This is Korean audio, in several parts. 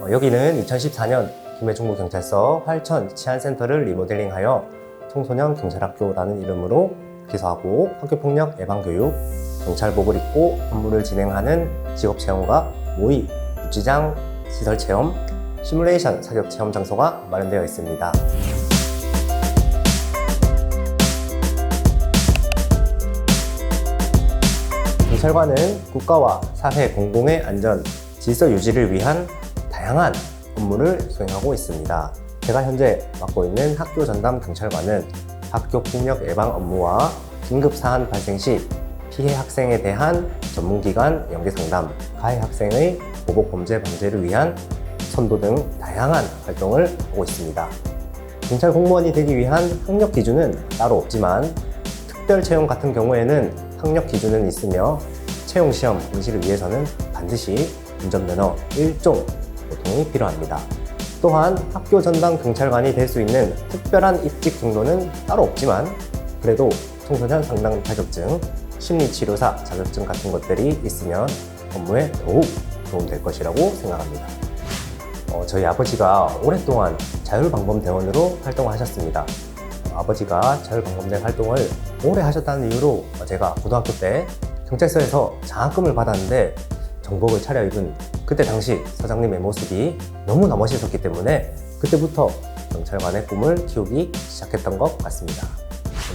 어, 여기는 2014년 김해중부경찰서 활천 치안센터를 리모델링하여 청소년 경찰학교라는 이름으로 개소하고 학교폭력 예방교육, 경찰복을 입고 업무를 진행하는 직업체험과 모의, 유치장, 시설체험, 시뮬레이션 사격체험 장소가 마련되어 있습니다. 경찰관은 국가와 사회 공공의 안전, 질서 유지를 위한 다양한 업무를 수행하고 있습니다. 제가 현재 맡고 있는 학교 전담 경찰관은 학교 폭력 예방 업무와 긴급 사안 발생 시 피해 학생에 대한 전문기관 연계 상담, 가해 학생의 보복 범죄 방지를 위한 선도 등 다양한 활동을 하고 있습니다. 경찰 공무원이 되기 위한 학력 기준은 따로 없지만 특별 채용 같은 경우에는 학력 기준은 있으며 채용 시험 응시를 위해서는 반드시 운전면허 1종 보통이 필요합니다. 또한 학교 전담 경찰관이 될 수 있는 특별한 입직 경로는 따로 없지만 그래도 청소년 상담 자격증, 심리치료사 자격증 같은 것들이 있으면 업무에 더욱 도움될 것이라고 생각합니다. 어, 저희 아버지가 오랫동안 자율방범대원으로 활동하셨습니다. 어, 아버지가 자율방범대 활동을 오래 하셨다는 이유로 제가 고등학교 때 경찰서에서 장학금을 받았는데 정복을 차려입은 그때 당시 서장님의 모습이 너무나 멋있었기 때문에 그때부터 경찰관의 꿈을 키우기 시작했던 것 같습니다.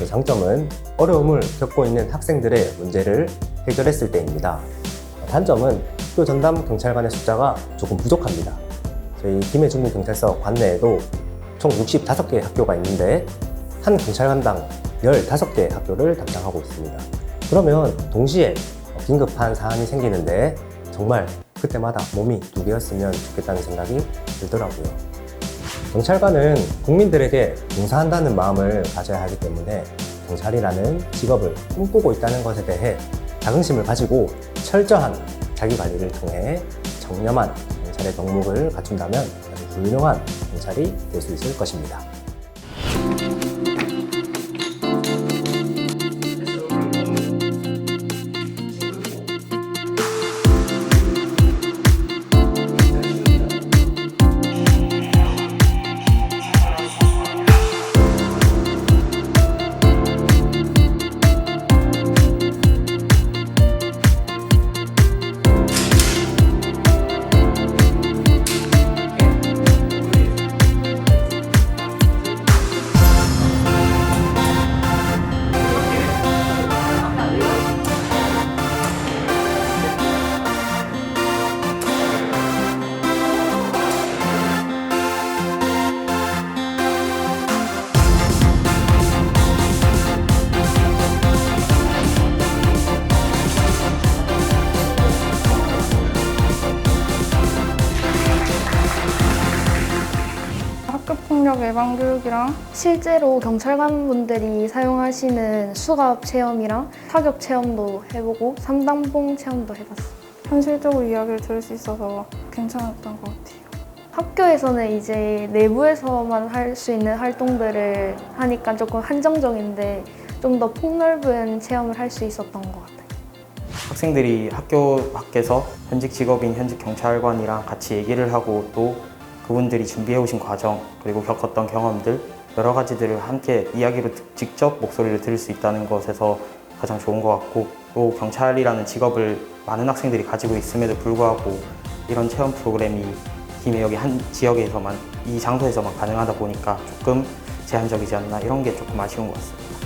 장점은 어려움을 겪고 있는 학생들의 문제를 해결했을 때입니다. 단점은 학교 전담 경찰관의 숫자가 조금 부족합니다. 저희 김해중부 경찰서 관내에도 총 65개의 학교가 있는데 한 경찰관당 15개의 학교를 담당하고 있습니다. 그러면 동시에 긴급한 사안이 생기는데 정말 그때마다 몸이 두 개였으면 좋겠다는 생각이 들더라고요. 경찰관은 국민들에게 봉사한다는 마음을 가져야 하기 때문에 경찰이라는 직업을 꿈꾸고 있다는 것에 대해 자긍심을 가지고 철저한 자기 관리를 통해 정렴한 경찰의 덕목을 갖춘다면 아주 훌륭한 경찰이 될 수 있을 것입니다. 폭력 예방 교육이랑 실제로 경찰관분들이 사용하시는 수갑 체험이랑 사격 체험도 해보고 삼단봉 체험도 해봤어요. 현실적으로 이야기를 들을 수 있어서 괜찮았던 것 같아요. 학교에서는 이제 내부에서만 할 수 있는 활동들을 하니까 조금 한정적인데 좀 더 폭넓은 체험을 할 수 있었던 것 같아요. 학생들이 학교 밖에서 현직 직업인 현직 경찰관이랑 같이 얘기를 하고 또 그분들이 준비해 오신 과정 그리고 겪었던 경험들 여러 가지들을 함께 이야기로 듣- 직접 목소리를 들을 수 있다는 것에서 가장 좋은 것 같고 또 경찰이라는 직업을 많은 학생들이 가지고 있음에도 불구하고 이런 체험 프로그램이 김해 여기 한 지역에서만 이 장소에서만 가능하다 보니까 조금 제한적이지 않나 이런 게 조금 아쉬운 것 같습니다.